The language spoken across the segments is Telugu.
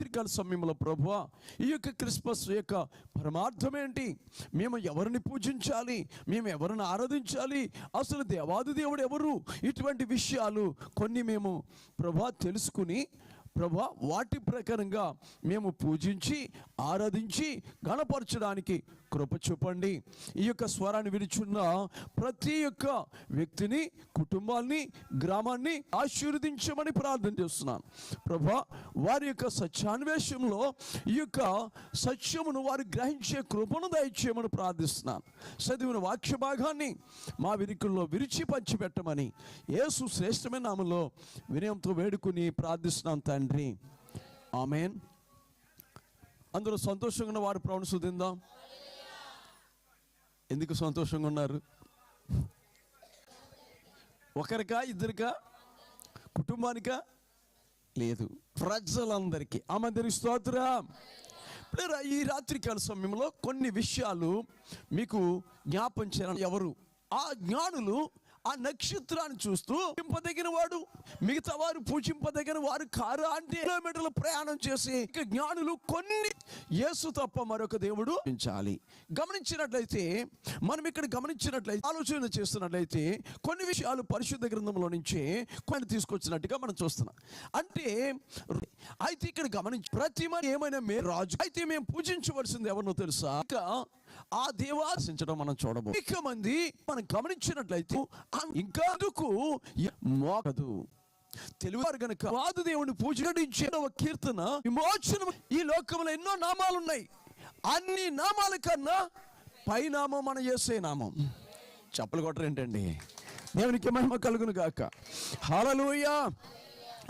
రాత్రికాల సమయంలో ప్రభు ఈ యొక్క క్రిస్మస్ యొక్క పరమార్థం ఏంటి? మేము ఎవరిని పూజించాలి? మేము ఎవరిని ఆరాధించాలి? అసలు దేవాది దేవుడు ఎవరు? ఇటువంటి విషయాలు కొన్ని మేము ప్రభా తెలుసుకుని ప్రభా వాటి ప్రకారంగా మేము పూజించి ఆరాధించి గణపరచడానికి కృప చూపండి. ఈ యొక్క స్వరాన్ని వినిచున్న ప్రతి ఒక్క వ్యక్తిని కుటుంబాన్ని గ్రామాన్ని ఆశీర్వదించమని ప్రార్థన చేస్తున్నాను. ప్రభా వారి యొక్క సత్యాన్వేషంలో ఈ యొక్క సత్యమును వారు గ్రహించే కృపను దయచేయమని ప్రార్థిస్తున్నాను. చదివిన వాక్య భాగాన్ని మా వినికుల్లో విరిచి పంచిపెట్టమని యేసు శ్రేష్టమైన నామంలో వినయంతో వేడుకుని ప్రార్థిస్తున్నాం తండ్రి. ఆమెన్. అందరూ సంతోషంగా ఉన్న వారు ప్రవణ శుద్ధిందాం. ఎందుకు సంతోషంగా ఉన్నారు? ఒకరికా ఇద్దరికా కుటుంబానికా? లేదు. ప్రజలందరికీ. ఆమె స్తోత్రం. ఇప్పుడు ఈ రాత్రికాల సమయంలో కొన్ని విషయాలు మీకు జ్ఞాపం చేయాలి ఎవరు? ఆ జ్ఞానులు ఆ నక్షత్రాన్ని చూస్తూ పూజింపదగిన వాడు మిగతా వారు పూజింపదగిన వారు కారు అంటే కిలోమీటర్లు ప్రయాణం చేసి ఇక జ్ఞానులు కొన్ని యేసు తప్ప మరొక దేవుడు ఉంచాలి. గమనించినట్లయితే మనం ఇక్కడ గమనించినట్లయితే ఆలోచన చేస్తున్నట్లయితే కొన్ని విషయాలు పరిశుద్ధ గ్రంథంలో నుంచి కొన్ని తీసుకొచ్చినట్టుగా మనం చూస్తున్నాం. అంటే అయితే ఇక్కడ గమనించి ప్రతి మరి ఏమైనా మే రాజు అయితే మేము పూజించవలసింది ఎవరినో తెలుసా? ఇక ఆ దేవాసించడం మనం చూడబో ఇక మంది మనం గమనించినట్లయితే ఇంకా అందుకు మోకదు. తెలివారు గనక వాదు దేవుని పూజడించే కీర్తన విమోచనం ఈ లోకంలో ఎన్నో నామాలు ఉన్నాయి అన్ని నామాల కన్నా పై నామం మన చేసే నామం. చెప్పలు కొట్టరేంటండి? దేవునికి మహిమ కలుగును గాక. హల్లెలూయా!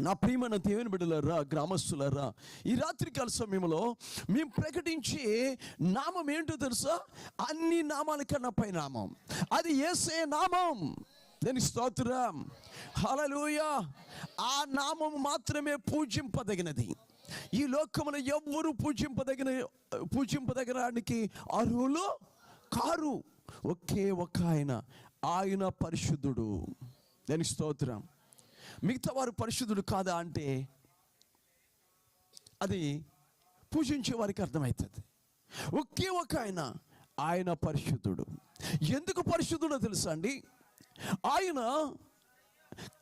నా ప్రియమైన దేవుని బిడ్డలారా గ్రామస్తులారా ఈ రాత్రికాల సమయంలో మేము ప్రకటించే నామం ఏంటో తెలుసా? అన్ని నామాల కన్నా పై నామం. అది ఏసే నామం. దాని స్తోత్రం? హల్లెలూయా. ఆ నామం మాత్రమే పూజింపదగినది. ఈ లోకములో ఎవ్వరు పూజింపదగిన పూజింపదగడానికి అర్హులు కారు. ఒకే ఒక ఆయన ఆయన పరిశుద్ధుడు. దాని స్తోత్రం? మిగతా వారు పరిశుద్ధుడు కాదా అంటే అది పూజించే వారికి అర్థమవుతుంది. ఒకే ఒక ఆయన ఆయన పరిశుద్ధుడు. ఎందుకు పరిశుద్ధుడో తెలుసా అండి? ఆయన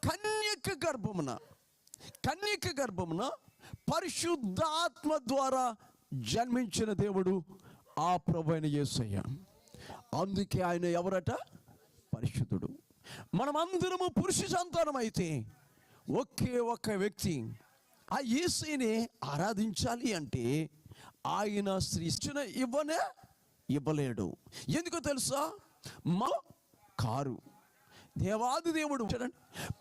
కన్యక గర్భమున కన్యక గర్భమున పరిశుద్ధాత్మ ద్వారా జన్మించిన దేవుడు ఆ ప్రభు అయిన యేసయ్య. అందుకే ఆయన ఎవరట? పరిశుద్ధుడు. మనమందరము పురుష సంతానం అయితే ఒకే ఒక్క వ్యక్తి. ఆ యేసైనే ఆరాధించాలి అంటే ఆయన సృష్టిన ఇవ్వనే ఇవ్వలేడు. ఎందుకో తెలుసా? మా కారు. దేవాది దేవుడు చూడండి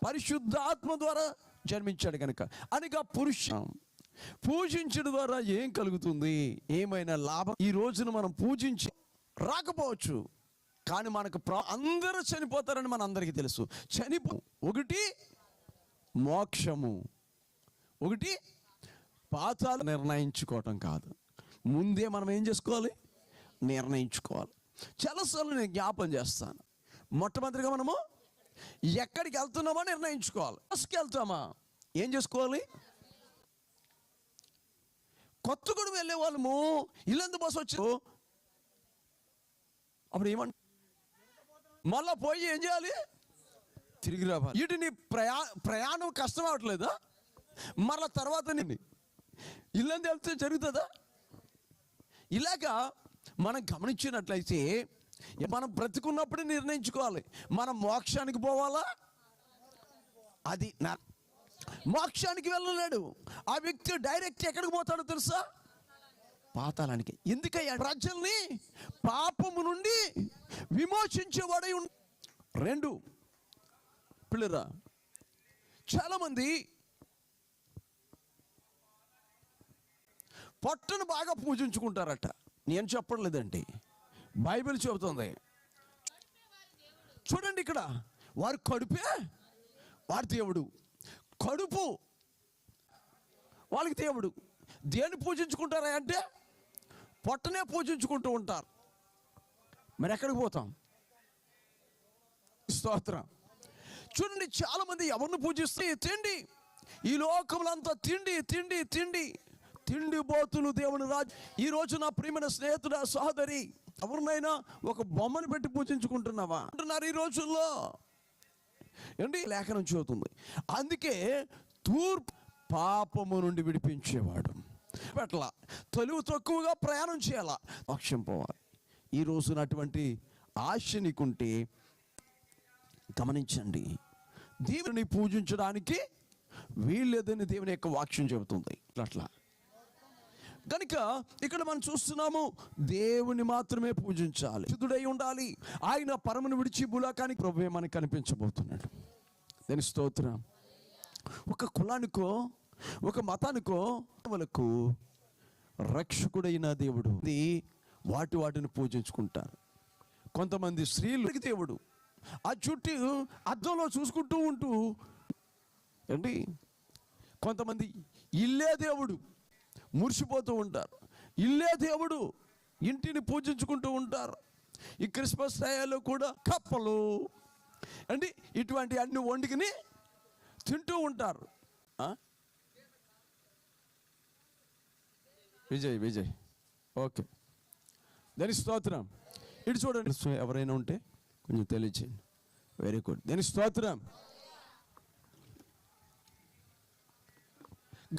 పరిశుద్ధాత్మ ద్వారా జన్మించాడు కనుక అనగా పురుషం. పూజించడం ద్వారా ఏం కలుగుతుంది? ఏమైనా లాభం? ఈ రోజున మనం పూజించి రాకపోవచ్చు. కానీ మనకు ప్ర అందరూ చనిపోతారని మన అందరికీ తెలుసు. చనిపో ఒకటి మోక్షము. ఒకటి పాతాలు నిర్ణయించుకోవటం కాదు. ముందే మనం ఏం చేసుకోవాలి? నిర్ణయించుకోవాలి. చాలాసార్లు నేను జ్ఞాపం చేస్తాను. మొట్టమొదటిగా మనము ఎక్కడికి వెళ్తున్నామో నిర్ణయించుకోవాలి. బస్కి వెళ్తామా? ఏం చేసుకోవాలి? కొత్తగూడెం వెళ్ళే వాళ్ళము ఇల్లందు బస్సు వచ్చు అప్పుడు ఏమంట మళ్ళా పోయి ఏం చేయాలి? తిరిగి రావాలి. ఇటు నీ ప్రయా ప్రయాణం కష్టం అవట్లేదా మరలా తర్వాత నీ ఇల్లందు వెళ్తే జరుగుతుందా? ఇలాగా మనం గమనించినట్లయితే మనం బ్రతికున్నప్పుడే నిర్ణయించుకోవాలి. మనం మోక్షానికి పోవాలా? అది నా మోక్షానికి వెళ్ళలేడు. ఆ వ్యక్తి డైరెక్ట్ ఎక్కడికి పోతాడో తెలుసా? పాతాళానికి. ఎందుకయ్యా? ప్రజల్ని పాపము నుండి విమోచించేవాడై ఉండి. రెండు పిల్లరా? చాలామంది పొట్టను బాగా పూజించుకుంటారట. నేను చెప్పడం లేదండి. బైబిల్ చెబుతుంది. చూడండి ఇక్కడ. వారు కడుపే? వారి దేవుడు. కడుపు? వాళ్ళకి దేవుడు. దేన్ని పూజించుకుంటారా అంటే? పొట్టనే పూజించుకుంటూ ఉంటారు. మరి ఎక్కడికి పోతాం? స్తోత్రం. చూడండి చాలామంది ఎవరిని పూజిస్తే తిండి? ఈ లోకంలో అంతా తిండి తిండి. తిండి తిండిబోతులు దేవుని రాజు ఈ రోజు నా ప్రియమైన స్నేహితుడ సహోదరి ఎవరినైనా ఒక బొమ్మను పెట్టి పూజించుకుంటున్నావా? అంటున్నారు ఈ రోజుల్లో. ఏంటి? లేఖనం చూతుంది అందుకే తూర్పు పాపము నుండి విడిపించేవాడు. పట్ల తొలువు తక్కువగా ప్రయాణం చేయాల? పక్షం పోవాలి. ఈ రోజున అటువంటి ఆశ నీకుంటే గమనించండి. దేవుని పూజించడానికి వీల్లేదని దేవుని యొక్క వాక్యం చెబుతుంది. అట్లా. కనుక ఇక్కడ మనం చూస్తున్నాము దేవుని మాత్రమే పూజించాలి. శుద్ధుడై ఉండాలి. ఆయన పరమను విడిచి బులాకానికి ప్రభు మనకు కనిపించబోతున్నాడు? దాని స్తోత్రం. ఒక కులానికో ఒక మతానికో వాళ్ళకు రక్షకుడైన దేవుడు. ఇది వాటి వాటిని పూజించుకుంటారు. కొంతమంది స్త్రీలు దేవుడు. ఆ చుట్టూ అద్దంలో చూసుకుంటూ ఉంటూ ఏంటి? కొంతమంది ఇల్లే దేవుడు మురిసిపోతూ ఉంటారు. ఇల్లే దేవుడు ఇంటిని పూజించుకుంటూ ఉంటారు. ఈ క్రిస్మస్ టయాల్లో కూడా కప్పలు అండి ఇటువంటి అన్ని వండుకుని తింటూ ఉంటారు. విజయ్ విజయ్. ఓకే. దాని స్తోత్రం? ఇటు చూడండి. ఎవరైనా ఉంటే కొంచెం తెలియచేయండి. వెరీ గుడ్ నేను స్తోత్రం?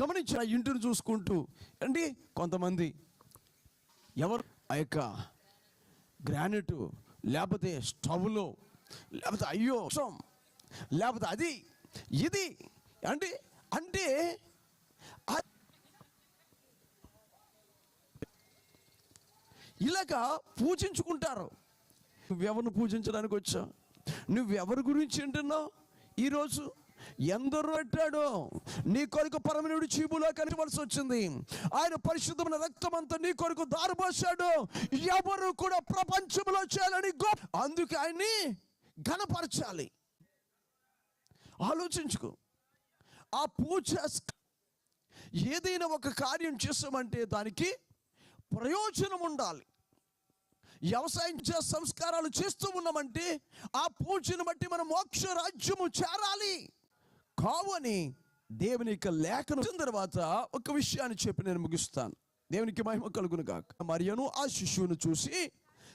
గమనించి ఆ ఇంటిని చూసుకుంటూ అండి కొంతమంది ఎవరు? ఆ యొక్క గ్రానైట్ లేకపోతే స్టవ్లో లేకపోతే అయ్యో లేకపోతే అది ఇది అంటే అంటే ఇలాగా పూజించుకుంటారు. నువ్వెవరిని పూజించడానికి వచ్చా నువ్వెవరి గురించి వింటున్నావు? ఈరోజు ఎందరో పెట్టాడో? నీ కొరకు పరమనుడు చీపులో కలిపవలసి వచ్చింది. ఆయన పరిశుద్ధమైన రక్తం అంతా నీ కొరకు దారిపోసాడు ఎవరు కూడా ప్రపంచంలో చేయాలని గొప్ప అందుకే ఆయన్ని ఘనపరచాలి. ఆలోచించుకో. ఆ పూజ ఏదైనా ఒక కార్యం చేసామంటే దానికి ప్రయోజనం ఉండాలి. వ్యవసాయం చే సంస్కారాలు చేస్తూ ఉన్నామంటే ఆ పూజను బట్టి మనం మోక్ష రాజ్యము చేరాలి. కావని దేవుని యొక్క లేఖను తర్వాత ఒక విషయాన్ని చెప్పి నేను ముగిస్తాను. దేవునికి మహిమ కలుగును కాక మరియను ఆ శిశువును చూసి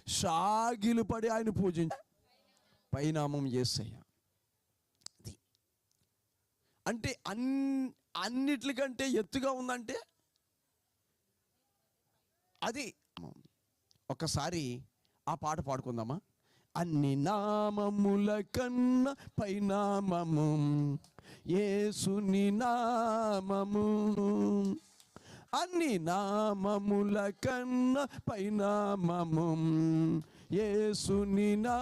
సాగిలు పడి ఆయన పూజించి. పైనామం చేసయ్యా అంటే అన్ అన్నిటికంటే ఎత్తుగా ఉందంటే అది. ఒకసారి ఆ పాట పాడుకుందామా? అన్ని నామముల కన్నా పైనామము ఏసుని నామము. అన్ని నామముల కన్నా పైనామము ఏసుని నా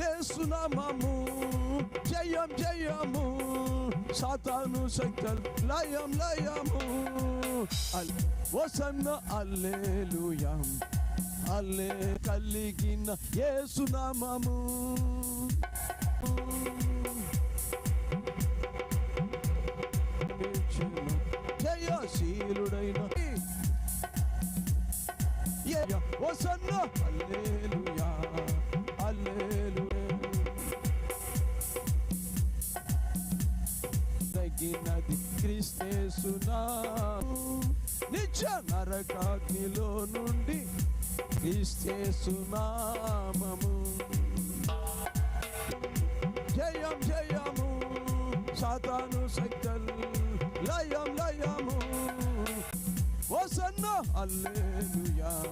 యేసునామము జయం జయము సాతాను శక్తులు లయం లయము. అల్ వసన్న అల్లేలుయం. అల్లే కలిగిన ఏసునామము జయశీలుడైన వసన్న అల్లేలుయా. అల్లేలు Hallelujah. తగినది క్రీస్తేసునా నిత్య నరకాగ్నిలో నుండి క్రీస్తేసునామము జయం జయము సాతాను శక్తులు లయం లయము. వసన్న అల్లేలుయా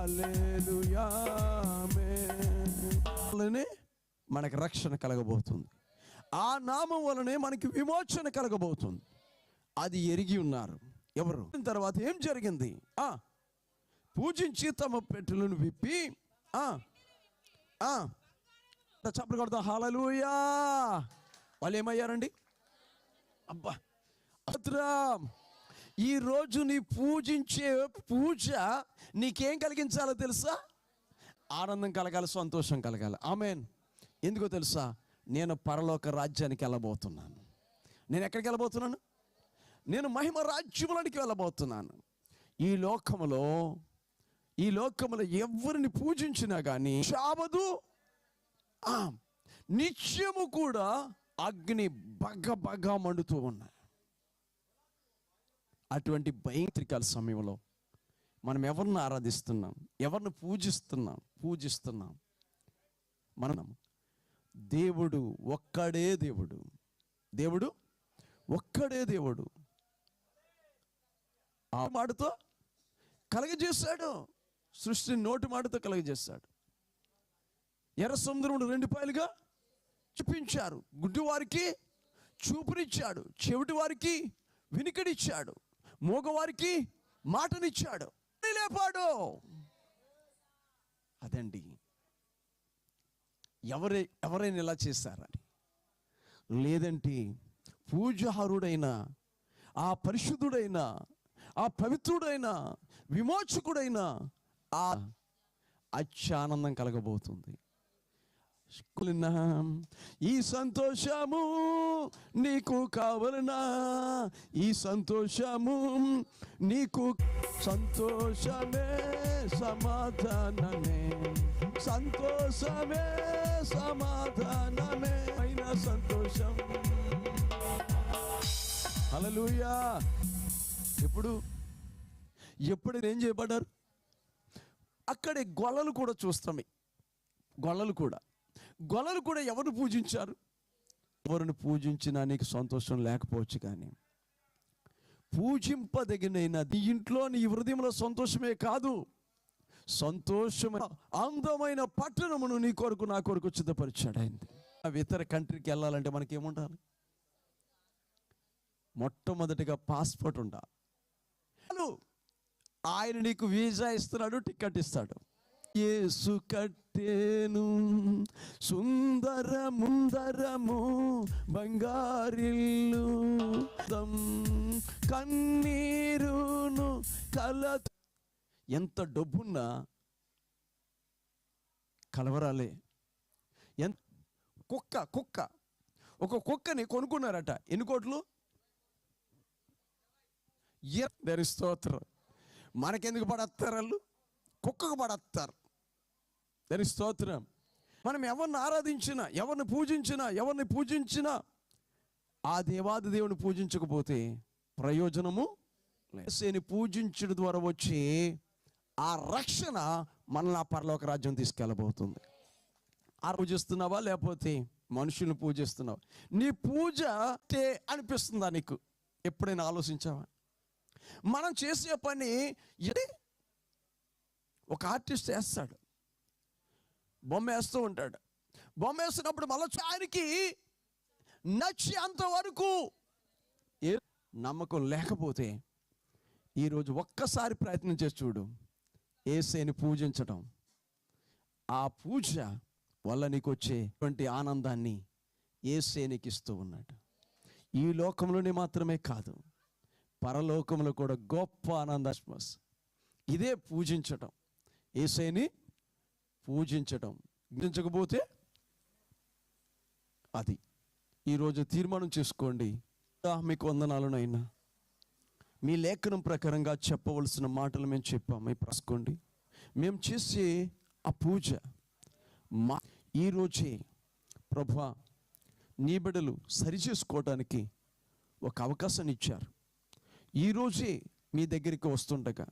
అల్లేలుయామే మనకు రక్షణ కలగబోతుంది. ఆ నామం వలనే మనకి విమోచన కలగబోతుంది. అది ఎరిగి ఉన్నారు. ఎవరు? తర్వాత ఏం జరిగింది? ఆ పూజించి తమ పెట్టెలను విప్పి ఆ ఆ చప్పలు కొడతాం హాలలుయా వాళ్ళు ఏమయ్యారండి? అబ్బా అద్రాం ఈ నీ పూజించే పూజ నీకేం కలిగించాలో తెలుసా? ఆనందం కలగాలి సంతోషం కలగాలి. ఆమెన్. ఎందుకో తెలుసా? నేను పరలోక రాజ్యానికి వెళ్ళబోతున్నాను. నేను ఎక్కడికి వెళ్ళబోతున్నాను? నేను మహిమ రాజ్యములనికి వెళ్ళబోతున్నాను. ఈ లోకములో ఈ లోకములో ఎవరిని పూజించినా కానీ చావదు. ఆ, నిత్యము కూడా అగ్ని బగ బగ మండుతూ ఉన్నాయి. అటువంటి భయంత్రికాల సమయంలో మనం ఎవరిని ఆరాధిస్తున్నాం? ఎవరిని పూజిస్తున్నాం? పూజిస్తున్నాం? మనం దేవుడు ఒక్కడే దేవుడు. దేవుడు ఒక్కడే దేవుడు. ఆ మాటతో కలగజేశాడు. సృష్టిని నోటి మాటతో కలగజేశాడు. ఎర్ర రెండు పాయలుగా చూపించారు. గుడ్డి వారికి చూపునిచ్చాడు. చెవిటి వారికి వినికిడిచ్చాడు. మూగవారికి మాటనిచ్చాడు. లేపాడు. అదండి. ఎవరే ఎవరైనా ఇలా చేశారని. లేదంటే పూజారుడైన ఆ పరిశుద్ధుడైన ఆ పవిత్రుడైన విమోచకుడైన ఆ అత్యానందం కలగబోతుంది. ఈ సంతోషము నీకు కావలనా? ఈ సంతోషము నీకు సంతోషమే సమాధానమే. సంతోషమే సమాధానమే అయిన సంతోషం. అలలుయా ఎప్పుడు? ఎప్పుడు ఏం చేయబడ్డారు? అక్కడే గొల్లలు కూడా చూస్తామే గొల్లలు కూడా. గొల్లలు కూడా ఎవరు పూజించారు? ఎవరిని పూజించినా నీకు సంతోషం లేకపోవచ్చు కానీ పూజింపదగినైన నీ ఇంట్లో నీ హృదయంలో సంతోషమే కాదు. సంతోషమైన అందమైన పట్టణమును నీ కొరకు నా కొరకు సిద్ధపరిచాడు ఆయన. అవి ఇతర కంట్రీకి వెళ్ళాలంటే మనకేముండాలి? మొట్టమొదటిగా పాస్పోర్ట్ ఉండాలి. ఆయన నీకు వీసా ఇస్తున్నాడు టికెట్ ఇస్తాడు. యేసు కట్టేను సుందర ముందరము బంగారిల్లు కన్నీరును కల ఎంత డబ్బున్నా కలవరాలే. ఎంత కుక్క కుక్క. ఒక కుక్కని కొనుక్కున్నారట. ఎన్ని కోట్లు? దరి స్తోత్రం. మనకెందుకు పడేస్తారు వాళ్ళు? కుక్కకు పడేస్తారు. దాని స్తోత్రం. మనం ఎవరిని ఆరాధించినా ఎవరిని పూజించినా ఎవరిని పూజించినా ఆ దేవాది దేవుని పూజించకపోతే ప్రయోజనము లేని పూజించడం ద్వారా వచ్చే ఆ రక్షణ మనల్ని ఆ పరలోక రాజ్యం తీసుకెళ్ళబోతుంది. ఆ పూజిస్తున్నావా లేకపోతే మనుషుల్ని పూజిస్తున్నావా? నీ పూజ అంటే అనిపిస్తుందా నీకు? ఎప్పుడైనా ఆలోచించావా? మనం చేసే పని ఇది ఒక ఆర్టిస్ట్ వేస్తాడు. బొమ్మ వేస్తూ ఉంటాడు. బొమ్మ వేస్తున్నప్పుడు మళ్ళీ ఆయనకి నచ్చేంత వరకు ఏ నమ్మకం లేకపోతే ఈరోజు ఒక్కసారి ప్రయత్నం చేసి చూడు. ఏసేని పూజించటం. ఆ పూజ వల్ల నీకు వచ్చేటువంటి ఆనందాన్ని ఏసేనికి ఇస్తూ ఉన్నాడు. ఈ లోకంలోనే మాత్రమే కాదు. పరలోకంలో కూడా గొప్ప ఆనందాస్మస్ ఇదే పూజించటం. ఏసైని పూజించటం. పూజించకపోతే అది. ఈరోజు తీర్మానం చేసుకోండి. మీకు వందనాలనైనా. మీ లేఖనం ప్రకారంగా చెప్పవలసిన మాటలు మేము చెప్పాము మీరు రాసుకోండి. మేము చేసే ఆ పూజ మా ఈరోజే ప్రభు నీ బిడ్డలు సరిచేసుకోవడానికి ఒక అవకాశాన్ని ఇచ్చారు. ఈరోజే మీ దగ్గరికి వస్తుండగా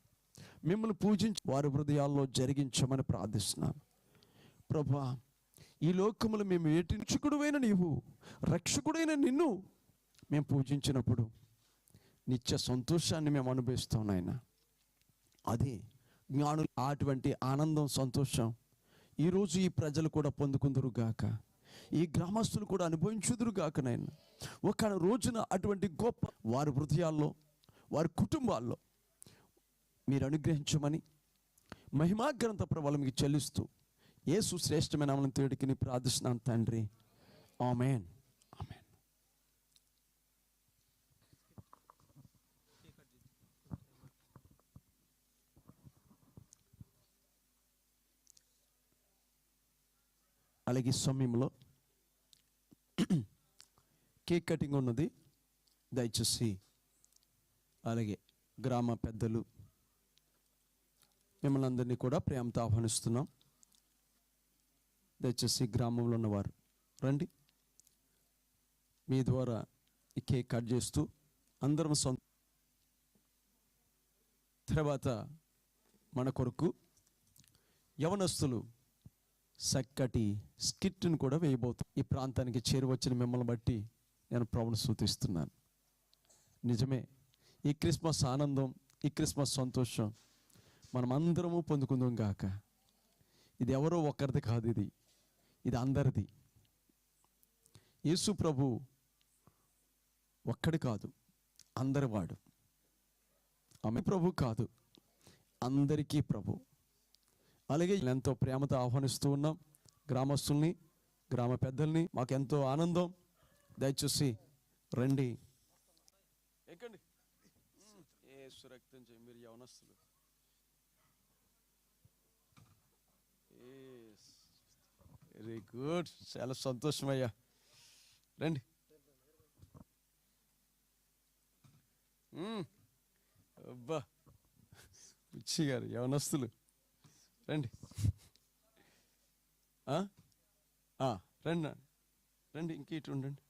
మిమ్మల్ని పూజించి వారి హృదయాల్లో జరిగించమని ప్రార్థిస్తున్నాను. ప్రభా ఈ లోకములు మేము ఏటించుకుడువైన నీవు రక్షకుడైన నిన్ను మేము పూజించినప్పుడు నిత్య సంతోషాన్ని మేము అనుభవిస్తాం నాయన. అదే జ్ఞానులు అటువంటి ఆనందం సంతోషం ఈరోజు ఈ ప్రజలు కూడా పొందుకుందరు గాక. ఈ గ్రామస్తులు కూడా అనుభవించుదురు గాక నాయన. ఒక రోజున అటువంటి గొప్ప వారి హృదయాల్లో వారి కుటుంబాల్లో మీరు అనుగ్రహించమని మహిమాగ్రంథ ప్రభావం మీకు చెల్లిస్తూ ఏసు శ్రేష్టమైన అమలం తేడికి నీ ప్రార్థిస్తున్నాను తండ్రి. ఆమెన్. ఆమెన్. అలాగే సమయంలో కేక్ కటింగ్ ఉన్నది. దయచేసి అలాగే గ్రామ పెద్దలు మిమ్మల్ని అందరినీ కూడా ప్రేమతో ఆహ్వానిస్తున్నాం. దయచేసి గ్రామంలో ఉన్నవారు రండి. మీ ద్వారా ఈ కేక్ కట్ చేస్తూ అందరం సొంత తర్వాత మన కొరకు యవనస్తులు చక్కటి స్కిట్ను కూడా వేయబోతు ఈ ప్రాంతానికి చేరువచ్చిన మిమ్మల్ని బట్టి నేను ప్రభుని సూచిస్తున్నాను నిజమే ఈ క్రిస్మస్ ఆనందం ఈ క్రిస్మస్ సంతోషం మనం అందరము పొందుకుందాం గాక. ఇది ఎవరో ఒక్కరిది కాదు ఇది. ఇది అందరిది. యేసు ప్రభు ఒక్కడి కాదు అందరివాడు ఆమె ప్రభు కాదు అందరికీ ప్రభు. అలాగే ఎంతో ప్రేమతో ఆహ్వానిస్తూ ఉన్నాం. గ్రామస్తుల్ని గ్రామ పెద్దల్ని మాకు ఎంతో ఆనందం. దయచేసి రండి. ఎక్కండి. ఏ చేయి మీరు యవనస్తులు వెరీ గుడ్ చాలా సంతోషమయ్యా రండి. అబ్బా. పిచ్చి గారు యవనస్తులు రండి. ఆ? ఆ, రండి. రండి ఇంక ఇటు ఉండండి.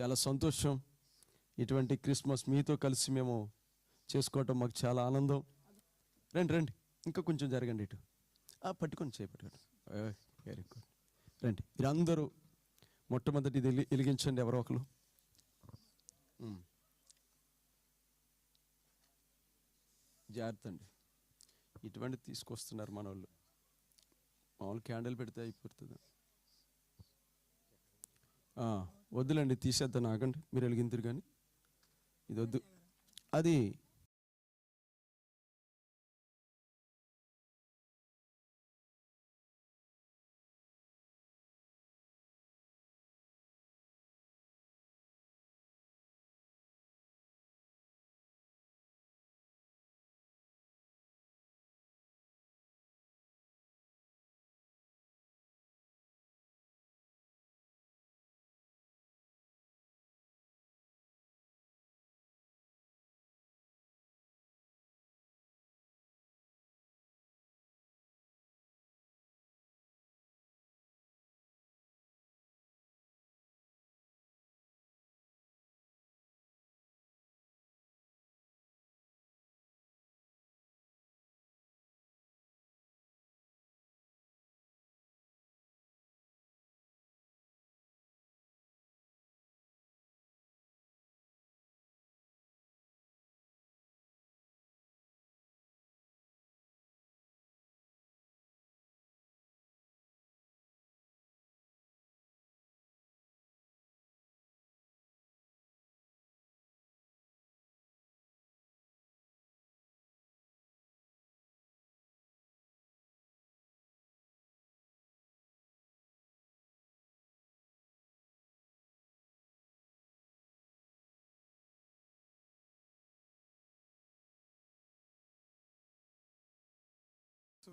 చాలా సంతోషం. ఇటువంటి క్రిస్మస్ మీతో కలిసి మేము చేసుకోవటం మాకు చాలా ఆనందం. రండి రండి. ఇంకా కొంచెం జరగండి ఇటు. ఆ, పట్టుకొని చేపట్టుకోండి. Very good. రండి. మీరందరూ మొట్టమొదటి ఇది వెలిగించండి ఎవరో ఒకరు జాగ్రత్త అండి. ఇటువంటి తీసుకొస్తున్నారు మన వాళ్ళు మామూలు క్యాండిల్ పెడితే అయిపోతుంది. వద్దులండి తీసేద్దాం ఆగండి. మీరు వెలిగింతురు కానీ. ఇది వద్దు అది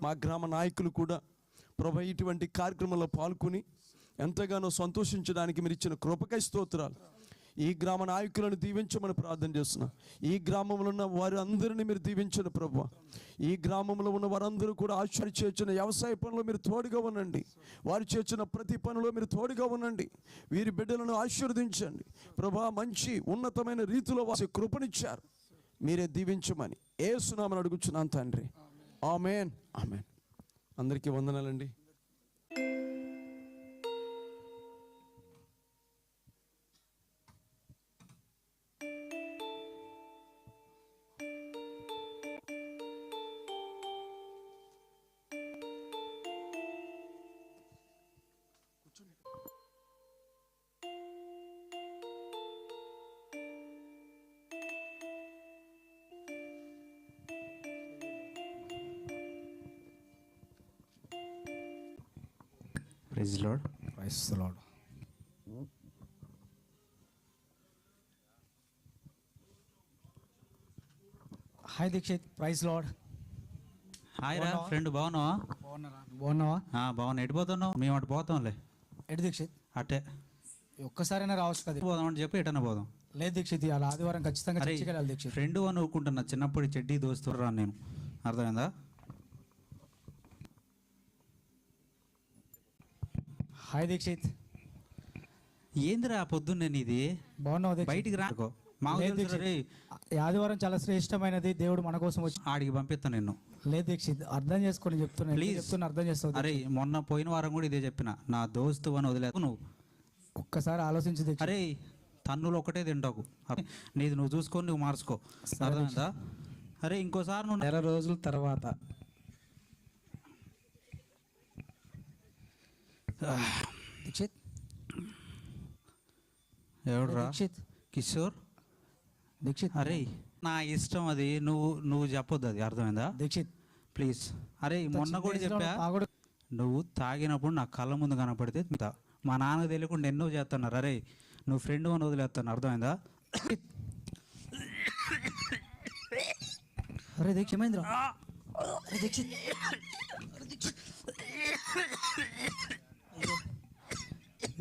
మా గ్రామ నాయకులు కూడా ప్రభ ఇటువంటి కార్యక్రమంలో పాల్గొని ఎంతగానో సంతోషించడానికి మీరు ఇచ్చిన కృపకై స్తోత్రాలు. ఈ గ్రామ నాయకులను దీవించమని ప్రార్థన చేస్తున్నాం. ఈ గ్రామంలో ఉన్న వారి అందరినీ మీరు దీవించండి ప్రభు. ఈ గ్రామంలో ఉన్న వారందరూ కూడా ఆశ్చర్య చేర్చిన వ్యవసాయ పనులు మీరు తోడుగా ఉండండి. వారు చేర్చిన ప్రతి పనిలో మీరు తోడుగా ఉండండి. వీరి బిడ్డలను ఆశీర్వదించండి. ప్రభా మంచి ఉన్నతమైన రీతిలో వారి కృపనిచ్చారు. మీరే దీవించమని ఏ సునామని అడుగుచున్నాను తండ్రి. ఆమెన్ ఆమెన్ అందరికీ వందనాలండి. Lord praise lord hi Dikshit praise lord hi రా? ఫ్రెండ్ బాగున్నావా? బాగున్నారా? బాగున్నావా? బాగున్నా. ఎటు పోతున్నావు? మేము అటు పోతాంలే. ఎటు దీక్షిత్ అట్టే ఒక్కసారైనా రావచ్చు కదా. పోదాం అని చెప్పి ఎటన్నా పోదాం. లేదు దీక్షిత్ అలా ఆదివారం ఖచ్చితంగా దీక్షిత్ ఫ్రెండ్ అని ఊరుకుంటున్నా చిన్నప్పుడు చెడ్డీ దోస్తురా నేను. అర్థమైందా? హాయ్ దీక్షిత్. ఏందిరా పొద్దున్నే నీది? బాగున్నావా బయటికి రా. మాకు లేదు తెలుసురా రేయ్. ఈ ఆదివారం చాలా శ్రేష్టమైనది. దేవుడు మన కోసం వచ్చి ఆడికి పంపిస్తా నిన్ను. లేదు దీక్షిత్ అర్థం చేసుకొని చెప్తున్నా. Please. చెప్తున్నా అర్థం చేస్తావు అరే మొన్న పోయిన వారం కూడా ఇదే చెప్పిన. నా దోస్తు అని వదిలేదు నువ్వు. ఒక్కసారి ఆలోచించి అరే తన్నులు ఒకటే తింటావు నీది నువ్వు చూసుకొని నువ్వు మార్చుకో. అర్థమైందా? అరే ఇంకోసారి నువ్వు నెల రోజుల తర్వాత. దీక్షిత్ ఎవడురా దీక్షిత్ కిషోర్ దీక్షిత్ అరే నా ఇష్టం అది నువ్వు నువ్వు చెప్పొద్దు అది అర్థమైందా దీక్షిత్ ప్లీజ్ అరే మొన్న కూడా చెప్పా నువ్వు తాగినప్పుడు నా కళ్ళ ముందు కనపడితే మా నాన్న తెలియకుండా ఎన్నో చేస్తున్నారు అరే నువ్వు ఫ్రెండ్ అని వదిలేస్తాను అర్థమైందా అరే దీక్ష ఏమైందిరా దీక్షిత్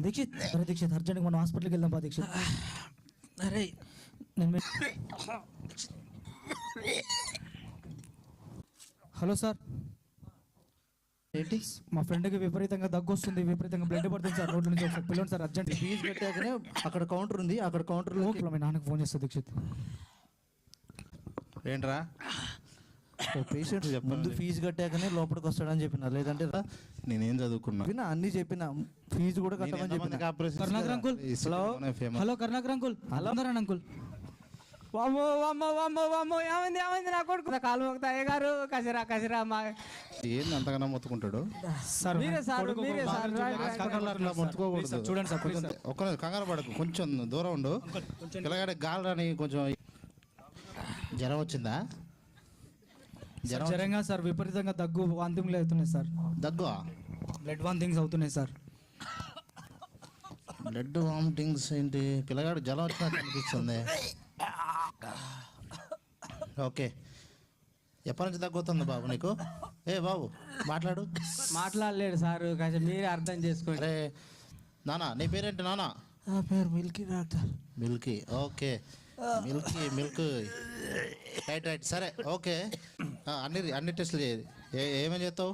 దీక్షిత్ అరే దీక్షిత్ అర్జెంట్గా మనం హాస్పిటల్కి వెళ్దాం పా దీక్షిత్. అరే. నేను హలో సార్. ఏంటి? మా ఫ్రెండ్కి విపరీతంగా దగ్గు వస్తుంది విపరీతంగా బ్లడ్ పడుతుంది సార్ రోడ్ల నుంచి ఒకసారి పిల్లలు సార్ అర్జెంట్ ఫీజు కట్టాకనే అక్కడ కౌంటర్ ఉంది అక్కడ కౌంటర్లో లోపల మీ నాన్నకి ఫోన్ చేస్తా దీక్షిత్. ఏంట్రా? పేషెంట్ ముందు ఫీజు కట్టాకనే లోపలికి వస్తాడని చెప్పిన లేదంటే రా. నేనేం చదువుకున్నా. చెప్పిన అన్ని చెప్పిన. ఫీజు కూడా కట్టమని చెప్పిన. Karunakar uncle famous. Hello Karunakar uncle. Hello? అందరూ అంకుల్. వామ్మో వామ్మో వామ్మో వామ్మో ఏమైంది ఏమైంది నా కొడుకు? కాలు మొక్తా అయ్యగారు కసిరా కసిరా మా ఏంది అంతగానో మొత్తుకుంటాడు? సార్ మీరే సార్, మీరే సార్, మొత్తుకోకూడదు. సార్, చూడండి సార్. ఒక్క నిమిషం, కంగారు పడకు. కొంచెం దూరం ఉండు. పిల్లగాడి గాలి రాని కొంచెం జ్వరం వచ్చిందా? సార్, జ్వరంగా సార్ విపరీతంగా దగ్గు వాంతింగ్లు అవుతున్నాయి సార్. దగ్గు? బ్లడ్ వాంతింగ్స్ అవుతున్నాయి సార్. బ్లడ్ వామిటింగ్స్ ఏంటి? పిల్లగాడు జ్వరం వచ్చినట్టు అనిపిస్తుంది. ఓకే. ఎప్పటి నుంచి తగ్గుతుంది బాబు నీకు? ఏ బాబు మాట్లాడు. మాట్లాడలేడు సార్ కాస్త మీరే అర్థం చేసుకోండి. అరే నానా నీ పేరేంటి నానా? నా పేరు milky doctor. Milky okay. Milky milk. Right right. సరే ఓకే. అన్ని అన్ని టెస్టులు చేయదు ఏమేమి చేస్తావు?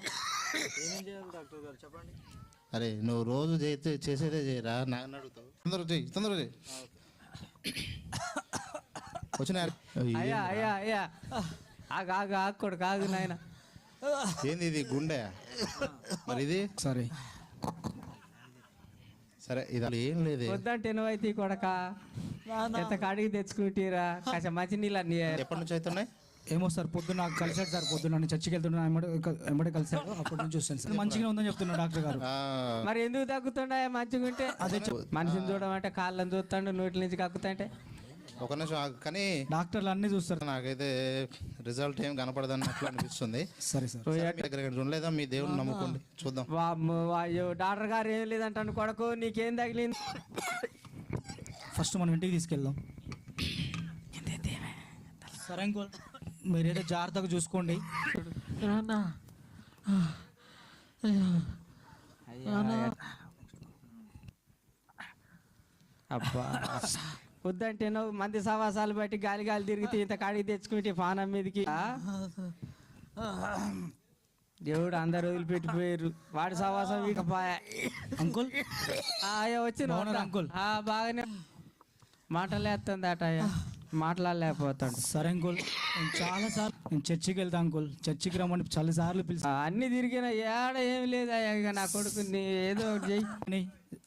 అరే నువ్వు రోజు చేస్తే చేసేదే చేయరా? నాన్న అడుగుతావు. తొందరగా చేయి తొందరగా చేయి. వచ్చిన? అయ్యా అయ్యా అయ్యా. ఆగు ఆగు ఆగు కొడుకు ఆగు నాయన. ఏంది ఇది గుండె? మరి ఇది సరే. సరే ఇది ఏం లేదే. వద్దంటే నువ్వైతే కొడక. ఎంత కాడికి తెచ్చుకుంటీరా కాస్త మంచి నీళ్ళు అన్ని ఎప్పటి నుంచి అవుతున్నాయి? ఏమో సార్ పొద్దున్న నాకు కలిసాడు సార్ పొద్దున్న నేను చర్చికి వెళ్తున్నా ఎమ్మడే ఎమ్మడే కలిసాడు అప్పటి నుంచి చూస్తాను సార్. మంచిగా ఉందని చెప్తున్నాడు డాక్టర్ గారు. మరి ఎందుకు తగ్గుతుండే మంచిగా ఉంటే మనిషిని చూడమంటే కాళ్ళని చూస్తాడు నోటి నుంచి కక్కుతాంటే. ఒక నిమిషం. కానీ డాక్టర్లు అన్నీ చూస్తారు. నాకైతే రిజల్ట్ ఏం కనపడదన్నట్లు అనిపిస్తుంది. సరే సార్. సరే, మీ దగ్గర ఏమైనా ఉండలేదా? మీ దేవుని నమ్ముకోండి. చూద్దాం. అయ్యో డాక్టర్ గారు ఏం లేదంటాను కొడకు నీకేం తగిలింది? ఫస్ట్ మనం ఇంటికి తీసుకెళ్దాం. సరే అంకుల్. మీరేదో జాగ్రత్తగా చూసుకోండి. అబ్బా. వద్దంటే నువ్వు మంది సవాసాలు బట్టి గాలి గాలి తిరిగితే ఇంత కాడికి తెచ్చుకుంటే పానం మీదకి? దేవుడు అందరు వదిలిపెట్టిపోయారు. వాడి సవాసం వీకపోయా. అంకుల్? అయ్యా వచ్చిన అంకుల్? బాగానే. మాటలేస్తుంది అట మాట్లాడలేకపోతాడు. సరే అంకుల్ చాలా సార్లు నేను చర్చికి వెళ్తా అంకుల్. చర్చికి రమ్మని చాలా సార్లు పిలిచి. అన్ని తిరిగిన ఏడ ఏం లేదు అయ్యా ఇక నా కొడుకుని ఏదో ఒకటి చెయ్యి.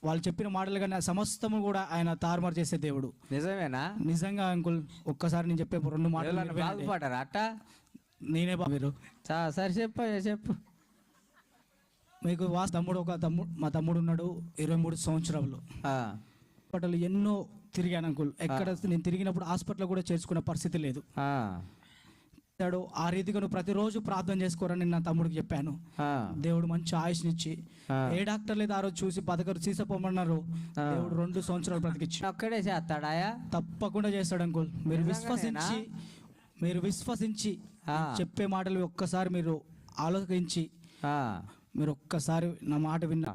వాళ్ళు చెప్పిన మాటలు కానీ ఆ సమస్తము కూడా ఆయన తారుమారు చేసే దేవుడు. నిజమేనా? నిజంగా అంకుల్ ఒక్కసారి నేను చెప్పే రెండు మాటలు. బాగుపడ్డారా? అట్ట? నేనే బా మీరు. సరే చెప్పు చెప్పు. మీకు వాస్ తమ్ముడు ఒక తమ్ముడు మా తమ్ముడు ఉన్నాడు ఇరవై మూడు సంవత్సరాలు. హాస్పిటల్ ఎన్నో తిరిగాను అంకుల్. ఎక్కడ నేను తిరిగినప్పుడు హాస్పిటల్ కూడా చేర్చుకున్న పరిస్థితి లేదు. ఆ, చెప్పాడు, ఆ రీతిగా నువ్వు ప్రతిరోజు ప్రార్థన చేసుకోరని నా తమ్ముడికి చెప్పాను. దేవుడు మంచి ఆయుష్నిచ్చి. ఏ డాక్టర్ లేదు ఆ రోజు చూసి బతకరు తీసపోమన్నారు. దేవుడు రెండు సంవత్సరాలు బ్రతికిచ్చి. ఒక్కడే చేస్తాడాయా తప్పకుండా చేస్తాడు అంకుల్. మీరు విశ్వసించి మీరు విశ్వసించి. చెప్పే మాటలు ఒక్కసారి మీరు ఆలోచించి మీరు ఒక్కసారి నా మాట విన్న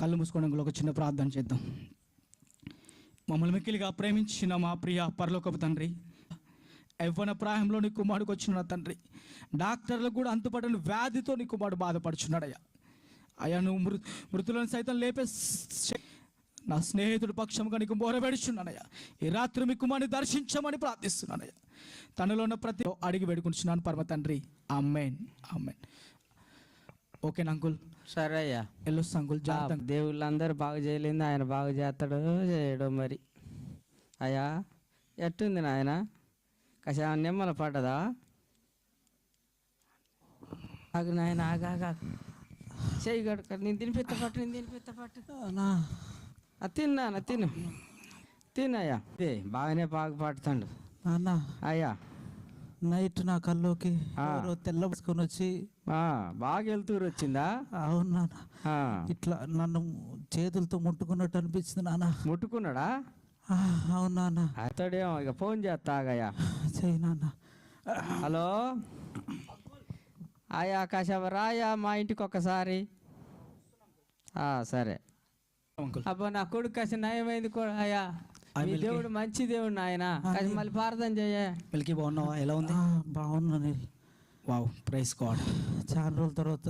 కళ్ళు మూసుకోవడం అంకుల్. ఒక చిన్న ప్రార్థన చేద్దాం. మమ్మల్ని మిక్కిలిగా ప్రేమించిన మా ప్రియ పరలోకపు తండ్రి యవ్వన ప్రాయంలో నీ కుమారుడికి వచ్చిన తండ్రి. డాక్టర్లకు కూడా అంతుపడని వ్యాధితో నీ కుమారుడు బాధపడుచున్నాడయ్యా. అయ్యా నువ్వు మృ మృతులను సైతం లేపే నా స్నేహితుడు పక్షముగా నీకు బోరబెడుచున్నానయ్యా ఈ రాత్రి మీ కుమారుని దర్శించమని ప్రార్థిస్తున్నానయ్యా. తనలో ఉన్న ప్రతి అడిగి వేడుకుంటున్నాను పరమ తండ్రి. అమ్మేన్ అమ్మేన్ ఓకేనా అంకుల్. సరే అయ్యా. వెళ్ళొస్తా అంకుల్. జాగ్రత్త దేవుళ్ళందరూ బాగు చేయలేదు ఆయన బాగు చేస్తాడో చేయడో మరి. అయ్యా ఎట్టుంది నాయన? కసా నిమ్మల పడ్డదా ఆగు నాయన ఆగా చెయ్యి గడుక నేను తినిపిస్తా పట్టు నేను తినిపిస్తా పట్టు ఆ, తిన్నా నా తిను. తినయ్యా ఏ బాగానే బాగా పడుతాడు. నాన్న. అయ్యా. నైట్ నా కల్లోకి. ఎవరో తెల్ల పుసుకొని వచ్చి ఆ, బాగా వెళ్తూరు వచ్చిందా? అవును నాన్న. ఇట్లా నన్ను చేతులతో ముట్టుకున్నట్టు అనిపించింది నాన్న. ముట్టుకున్నాడా? అవును నాన్న. అతడేమో ఇక ఫోన్ చేస్తా ఆగయ్యా. చెయ్యి నాన్న. హలో? ఆయా కాసేపు రాయా మా ఇంటికి ఒక్కసారి. ఆ, సరే. అంకుల్. అబ్బా నా కొడుకు కాసి నయమైంది కూడా అయ్యా. మీ దేవుడు మంచి దేవుడు నాయన. కాసి మళ్ళీ ప్రార్థన చేయ మిల్కీ బాగున్నావా? ఎలా ఉంది? ఆ, బాగున్నా నీల్. Wow praise God. చాలా రోజుల తర్వాత